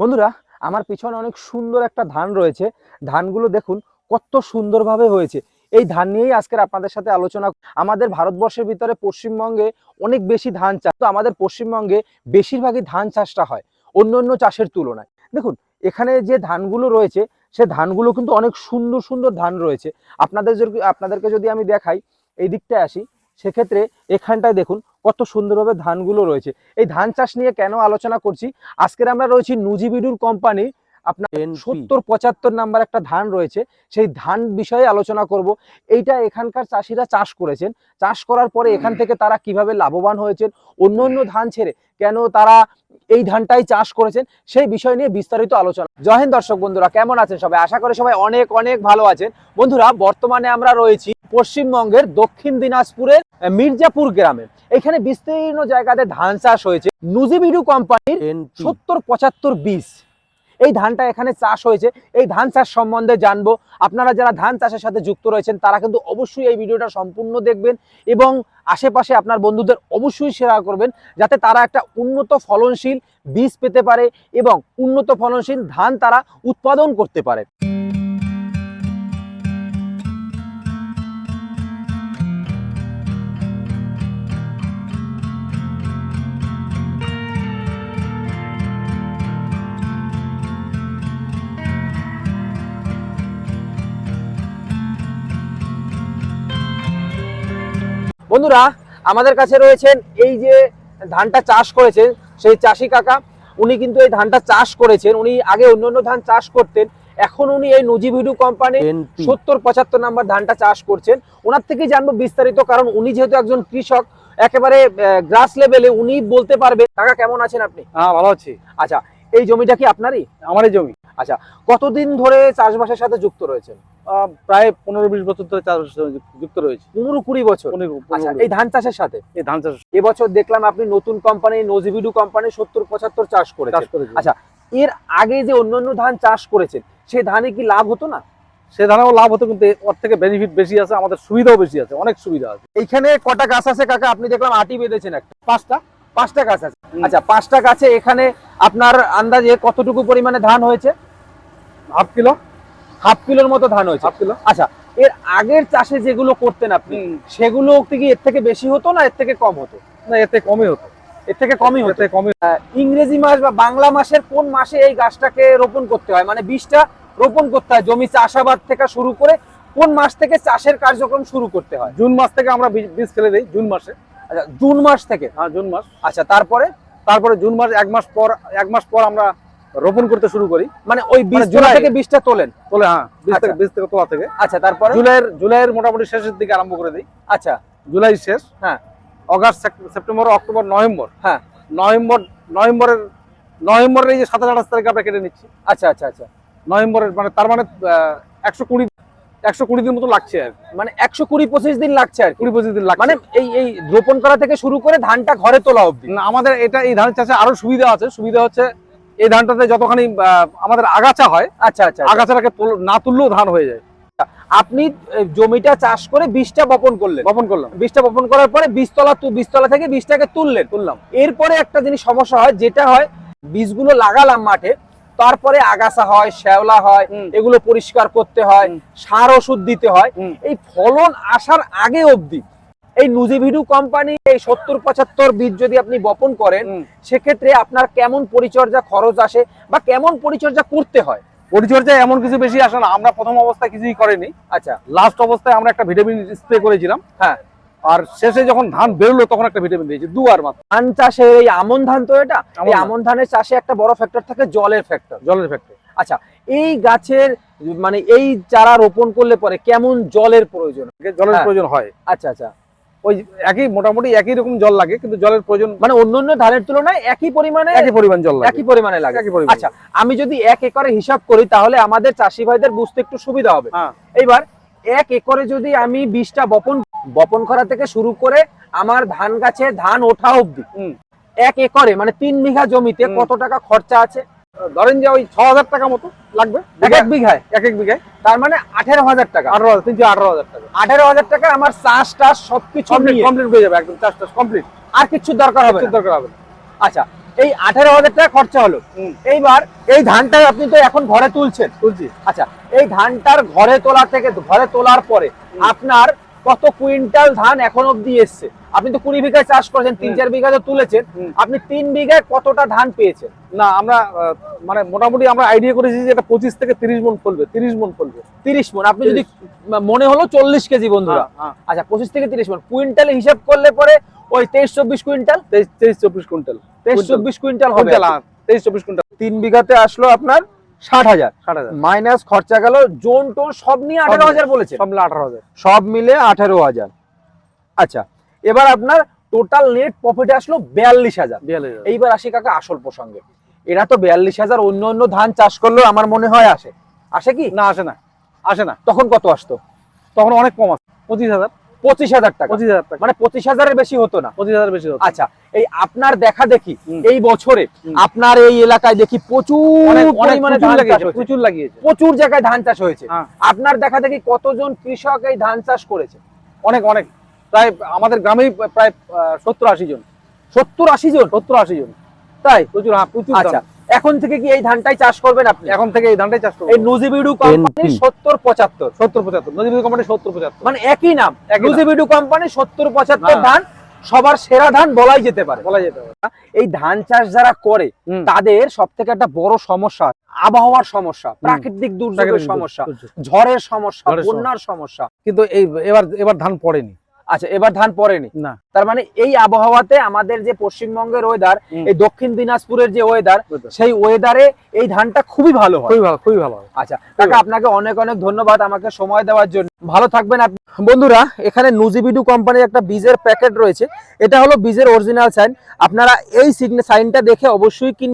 বন্ধুরা, আমার পিছনে অনেক সুন্দর একটা ধান রয়েছে। ধানগুলো দেখুন, কত সুন্দরভাবে হয়েছে। এই ধান নিয়েই আজকের আপনাদের সাথে আলোচনা আমাদের ভারতবর্ষের ভিতরে পশ্চিমবঙ্গে অনেক বেশি ধান চাষ তো আমাদের পশ্চিমবঙ্গে বেশিরভাগই ধান চাষটা হয়, অন্য অন্য চাষের তুলনায়। দেখুন, এখানে যে ধানগুলো রয়েছে, সে ধানগুলো কিন্তু অনেক সুন্দর সুন্দর ধান রয়েছে। আপনাদের আপনাদেরকে যদি আমি দেখাই, এই দিকটায় আসি। সেক্ষেত্রে এখানটায় দেখুন কত সুন্দরভাবে ধানগুলো রয়েছে। এই ধান চাষ নিয়ে কেন আলোচনা করছি? আজকের আমরা রয়েছি নুজিবিডুর কোম্পানি আপনার সত্তর পঁচাত্তর নাম্বার একটা ধান রয়েছে সেই ধান বিষয়ে আলোচনা করব। এইটা এখানকার চাষিরা চাষ করেছেন। চাষ করার পরে এখান থেকে তারা কীভাবে লাভবান হয়েছেন অন্য অন্য ধান ছেড়ে কেন তারা এই ধানটাই চাষ করেছেন সেই বিষয় নিয়ে বিস্তারিত আলোচনা। জয় হিন্দ দর্শক বন্ধুরা কেমন আছেন সবাই? আশা করি সবাই অনেক অনেক ভালো আছেন। বন্ধুরা বর্তমানে আমরা রয়েছি পশ্চিমবঙ্গের দক্ষিণ দিনাজপুরের মির্জাপুর গ্রামে। এখানে বিস্তীর্ণ জায়গাতে ধান চাষ হয়েছে। নুজিবিডু কোম্পানির সত্তর পঁচাত্তর বীজ এই ধানটা এখানে চাষ হয়েছে। এই ধান চাষ সম্বন্ধে জানব। আপনারা যারা ধান চাষের সাথে যুক্ত রয়েছেন, তারা কিন্তু অবশ্যই এই ভিডিওটা সম্পূর্ণ দেখবেন এবং আশেপাশে আপনার বন্ধুদের অবশ্যই শেয়ার করবেন, যাতে তারা একটা উন্নত ফলনশীল বীজ পেতে পারে এবং উন্নত ফলনশীল ধান তারা উৎপাদন করতে পারে। বন্ধুরা আমাদের কাছে রয়েছেন এই যে ধানটা চাষ করেছেন সেই চাষি কাকা উনি কিন্তু এই ধানটা চাষ করেছেন উনি আগে অন্য অন্য ধান চাষ করতেন এখন উনি এই নজিভিডু কোম্পানি সত্তর পঁচাত্তর নাম্বার ধানটা চাষ করছেন। ওনার থেকেই জানব বিস্তারিত কারণ উনি যেহেতু একজন কৃষক একেবারে গ্রাস লেভেলে উনি বলতে পারবেন। কাকা কেমন আছেন আপনি? হ্যাঁ ভালো আছি। আচ্ছা এই জমিটা কি আপনারই? আমারই জমি। আচ্ছা কতদিন ধরে চাষবাসের সাথে যুক্ত রয়েছেন? প্রায় পনেরো বিশ বছর ধরে চাষ যুক্ত রয়েছে। পনেরো কুড়ি বছর? আচ্ছা এই ধান চাষের সাথে? এই ধান চাষ এবছর দেখলাম আপনি নতুন কোম্পানি নজিভিডু কোম্পানি সত্তর পঁচাত্তর চাষ করে চাষ করেছে। আচ্ছা। এর আগে যে অন্যান্য ধান চাষ করেছেন সে ধানে কি লাভ হতো না? সে ধানেও লাভ হতো কিন্তু ওর থেকে বেনিফিট বেশি আছে আমাদের সুবিধাও বেশি আছে অনেক সুবিধা আছে। এইখানে কটা গাছ আছে কাকা? আপনি দেখলাম আটি বেঁধেছেন একটা। পাঁচটা। পাঁচটা গাছ আছে। আচ্ছা পাঁচটা গাছে এখানে আপনার আন্দাজে কতটুকু পরিমাণে ধান হয়েছে? Half kilo. হাফ কিলোর মতো ধান হয়েছে। Half kilo. আচ্ছা এর আগের চাষে যেগুলো করতেন আপনি সেগুলো কি এর থেকে বেশি হতো না এর থেকে কম হতো? না এতে কমই হতো। এর থেকে কমই হতো। কমই ইংরেজি মাস বা বাংলা মাসের কোন মাসে এই গাছটাকে রোপণ করতে হয়? মানে বীজটা রোপণ করতে হয় জমি চাষাবাদ থেকে শুরু করে কোন মাস থেকে চাষের কার্যক্রম শুরু করতে হয়? জুন মাস থেকে আমরা বীজ ফেলে দিই জুন মাসে। আচ্ছা জুন মাস থেকে? হ্যাঁ জুন মাস। আচ্ছা তারপরে? তারপরে জুন মাস এক মাস পর এক মাস পর আমরা রোপণ করতে শুরু করি। মানে ওই বীজ মানে জুলাই। জুলাই- থেকে বীজটা তোলেন? তোলে হ্যাঁ বীজ থেকে আচ্ছা। বীজ থেকে তোলা থেকে। আচ্ছা তারপরে? জুলাইয়ের জুলাইয়ের মোটামুটি শেষের দিকে আরম্ভ করে দিই। আচ্ছা। জুলাই শেষ। হ্যাঁ। August September October November. হ্যাঁ। নভেম্বর নভেম্বরের নভেম্বরের এই যে সাতাশ আঠাশ তারিখে আমরা কেটে নিচ্ছি। আচ্ছা আচ্ছা আচ্ছা। নভেম্বরের মানে তার মানে একশো কুড়ি একশো কুড়ি দিন মতো লাগছে আর। মানে একশো কুড়ি পঁচিশ দিন লাগছে আর কুড়ি পঁচিশ দিন লাগছে। মানে এই এই রোপণ করা থেকে শুরু করে ধানটা ঘরে তোলা অবধি। না, আমাদের এটা এই ধান চাষে আরও সুবিধা আছে। সুবিধা হচ্ছে এই ধানটাতে যতখানি আমাদের আগাছা হয় আচ্ছা আচ্ছা আচ্ছা। আগাছাটাকে না তুললেও ধান হয়ে যায়। আপনি জমিটা চাষ করে বীজটা বপন করলেন। বপন করলাম। বীজটা বপন করার পরে বীজতলা তু- বীজতলা থেকে বীজটাকে তুললেন। তুললাম। এরপরে একটা জিনিস সমস্যা হয় যেটা হয় বীজগুলো লাগালাম মাঠে তারপরে আগাছা হয় শ্যাওলা হয় এগুলো পরিষ্কার করতে হয় সার ওষুধ দিতে হয়। এই ফলন আসার আগে অবধি এই নুজিভিডু কোম্পানি এই সত্তর পঁচাত্তর বীজ যদি আপনি বপন করেন সেক্ষেত্রে আপনার কেমন পরিচর্যা খরচ আসে বা কেমন পরিচর্যা করতে হয়? পরিচর্যা এমন কিছু বেশি আসে না আমরা প্রথম অবস্থায় কিছুই করিনি। আচ্ছা। লাস্ট অবস্থায় আমরা একটা ভিটামিন স্প্রে করেছিলাম। হ্যাঁ। আর শেষে যখন ধান বেরোলো তখন একটা ভিটামিন দিয়েছি দুবার মাত্র। ধান চাষে এই আমন ধান তো এটা? এই আমন ধানের চাষে একটা বড় ফ্যাক্টর থাকে জলের ফ্যাক্টর জলের ফ্যাক্টরি আচ্ছা এই গাছের মানে এই চারা রোপণ করলে পরে কেমন জলের প্রয়োজন? জলের হ্যাঁ। প্রয়োজন হয়। আচ্ছা আচ্ছা। ওই একই মোটামুটি একই রকম জল লাগে কিন্তু জলের প্রয়োজন মানে অন্যান্য ধানের তুলনায় একই পরিমাণে একই পরিমাণ জল লাগে। একই পরিমাণে লাগে। একই পরিমাণ। আচ্ছা আমি যদি এক একরে হিসাব করি তাহলে আমাদের চাষি ভাইদের বুঝতে একটু সুবিধা হবে। হ্যাঁ। এইবার এক একরে যদি আমি বীজটা বপন বপন করা থেকে শুরু করে আমার ধান গাছে ধান ওঠা হুম। এক একরে মানে তিন বিঘা জমিতে কত টাকা খরচা আছে? ধরেন যে ওই ছ হাজার টাকা মতো লাগবে। এক এক বিঘায়? এক এক বিঘায়। তার মানে আঠেরো হাজার টাকা। আঠারো হাজার তিনশো আঠারো হাজার টাকা। আঠেরো হাজার টাকা আমার চাষ টাস সবকিছু কমপ্লিট হয়ে যাবে একদম চাষ টাস কমপ্লিট আর কিছু দরকার হবে দরকার হবে আচ্ছা এই আঠারো হাজার টাকা খরচা হলো। এইবার এই ধানটা আপনি তো এখন ঘরে তুলছেন। তুলছি। আচ্ছা এই ধানটার ঘরে তোলা থেকে ঘরে তোলার পরে আপনার কত কুইন্টাল ধান এখন অব্দি এসছে? আপনি তো কুড়ি বিঘায় চাষ করেছেন তিন চার বিঘা তো তুলেছেন। আপনি তিন বিঘায় কতটা ধান পেয়েছেন? না আমরা মানে মোটামুটি আমরা আইডিয়া করেছি যে এটা পঁচিশ থেকে তিরিশ মন ফলবে তিরিশ মন ফলবে। তিরিশ মন আপনি যদি মনে হলো চল্লিশ কেজি বন্ধুরা। হ্যাঁ, হ্যাঁ। আচ্ছা পঁচিশ থেকে তিরিশ মন। কুইন্টালে হিসাব করলে পরে ওই তেইশ চব্বিশ কুইন্টাল? তেইশ তেইশ চব্বিশ কুইন্টাল। তেইশ চব্বিশ কুইন্টাল হবে। হ্যাঁ, তেইশ চব্বিশ কুইন্টাল। তিন বিঘাতে আসলো আপনার ষাট হাজার। মাইনাস খরচা গেল জোন টোন সব নিয়ে আঠারো হাজার বলেছে সব আঠারো হাজার। সব মিলে আঠারো হাজার। আচ্ছা এবার আপনার টোটাল নেট প্রফিট আসলো বিয়াল্লিশ হাজার। এইবার আসি কাকা আসল প্রসঙ্গে। এরা তো বিয়াল্লিশ হাজার অন্য অন্য ধান চাষ করলেও আমার মনে হয় আসে। আসে কি? না আসে না। আসে না। তখন কত আসতো? তখন অনেক কম আছে পঁচিশ হাজার। পঁচিশ হাজার টাকা। পঁচিশ হাজার টাকা। মানে পঁচিশ হাজারের বেশি হতো না। পঁচিশ হাজার বেশি হতো। আচ্ছা এই আপনার দেখা দেখি এই বছরে আপনার এই এলাকায় দেখি প্রচুর পরিমাণে প্রচুর ধান লাগিয়েছে প্রচুর লাগিয়েছে। প্রচুর জায়গায় ধান চাষ হয়েছে। হ্যাঁ। আপনার দেখা দেখি কতজন কৃষক এই ধান চাষ করেছে? অনেক অনেক। প্রায় আমাদের গ্রামেই প্রায় সত্তর আশি জন। সত্তর আশি জন? সত্তর আশি জন। তাই প্রচুর হ্যাঁ প্রচুর আচ্ছা। এখন থেকে কি এই ধানটাই চাষ করবেন আপনি? এখন থেকে এই ধানটাই চাষ করব। এই নুজিবিডু কোম্পানি সত্তর পঁচাত্তর। সত্তর পঁচাত্তর। নদী কোম্পানি সত্তর পঁচাত্তর। মানে একই নাম। নাম। কোম্পানি সত্তর পঁচাত্তর হ্যাঁ। ধান সবার সেরা ধান বলাই যেতে পারে। বলা যেতে পারে। এই ধান চাষ যারা করে তাদের সব থেকে একটা বড় সমস্যা আবহাওয়ার সমস্যা প্রাকৃতিক দুর্যোগের সমস্যা ঝড়ের সমস্যা। বন্যার সমস্যা। কিন্তু এই এবার এবার ধান পড়েনি। আচ্ছা এবার ধান পড়েনি। না। তার মানে এই আবহাওয়াতে আমাদের যে পশ্চিমবঙ্গের ওয়েদার এই দক্ষিণ দিনাজপুরের যে ওয়েদার সেই ওয়েদারে এই ধানটা খুবই ভালো হয়। খুবই ভালো খুবই ভালো আচ্ছা কাকা আপনাকে অনেক অনেক ধন্যবাদ আমাকে সময় দেওয়ার জন্য। ভালো থাকবেন আপনি। বন্ধুরা এখানে নুজিবিডু কোম্পানির একটা বীজের প্যাকেট রয়েছে। এটা হলো বীজের অরিজিনাল সাইন আপনারা এই সাইনটা দেখে অবশ্যই কিন